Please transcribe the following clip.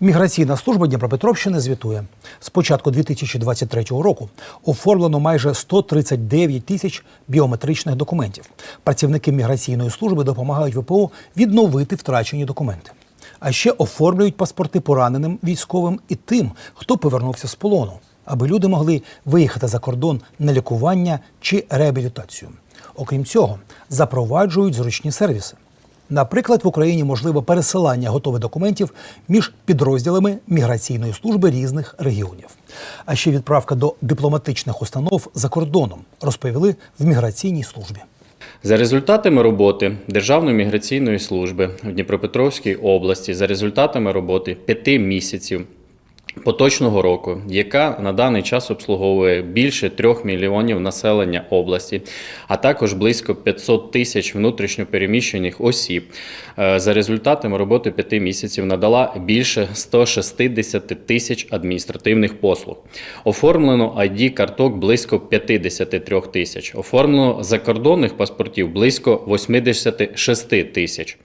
Міграційна служба Дніпропетровщини звітує. З початку 2023 року оформлено майже 139 тисяч біометричних документів. Працівники міграційної служби допомагають ВПО відновити втрачені документи. А ще оформлюють паспорти пораненим військовим і тим, хто повернувся з полону, аби люди могли виїхати за кордон на лікування чи реабілітацію. Окрім цього, запроваджують зручні сервіси. Наприклад, в Україні можливе пересилання готових документів між підрозділами міграційної служби різних регіонів. А ще відправка до дипломатичних установ за кордоном розповіли в міграційній службі. За результатами роботи Державної міграційної служби в Дніпропетровській області, за результатами роботи п'яти місяців поточного року, яка на даний час обслуговує більше трьох мільйонів населення області, а також близько 500 тисяч внутрішньопереміщених осіб, е, за результатами роботи п'яти місяців надала більше 160 тисяч адміністративних послуг. Оформлено id карток близько 53 тисяч. Оформлено закордонних паспортів близько 86 тисяч.